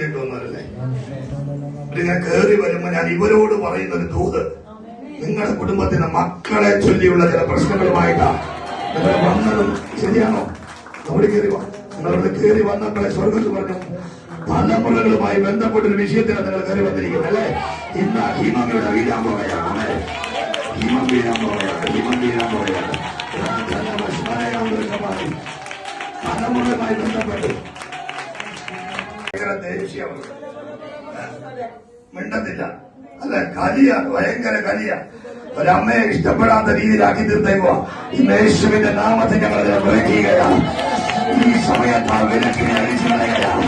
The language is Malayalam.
ആദ്യമായിട്ട് വന്നവരല്ലേ ഇങ്ങനെ കയറി വരുമ്പോ ഞാൻ ഇവരോട് പറയുന്ന ഒരു ദൂത് നിങ്ങളുടെ കുടുംബത്തിന് മക്കളെ ചൊല്ലിയുള്ള ചില പ്രശ്നങ്ങളുമായിട്ടാണ് വന്നതും ശരിയാണോ? അവിടെ കയറി വാ. നിങ്ങളവിടെ കയറി വന്നപ്പോഴെ സ്വർഗത്തിൽ പറഞ്ഞു തലമുറകളുമായി ബന്ധപ്പെട്ട ഒരു വിഷയത്തിലാണ് നിങ്ങൾ കയറി വന്നിരിക്കുന്നത് അല്ലേ? ഇന്ന് ഹിമങ്ങളുടെ വീഴാൻ അല്ലേ? ഹിമം വീഴാൻ പോവുകയാണ് ഹിമം വീഴാൻ പോവുകയാണ്. തലമുറയുമായി ബന്ധപ്പെട്ട് ഭയങ്കര ദേഷ്യമാണ് മിണ്ടത്തില്ല അല്ല കലിയ ഭയങ്കര കലിയ ഒരമ്മയെ ഇഷ്ടപ്പെടാത്ത രീതിയിലാക്കി തീർത്തേക്കുക ഇന്ന് യേശുവിന്റെ നാമത്തെ ഞങ്ങൾ അതിനെ വിളിക്കുകയാണ് ഈ സമയത്ത് ആ വിലക്കിനെ അഴിച്ചു കളയുകയാണ്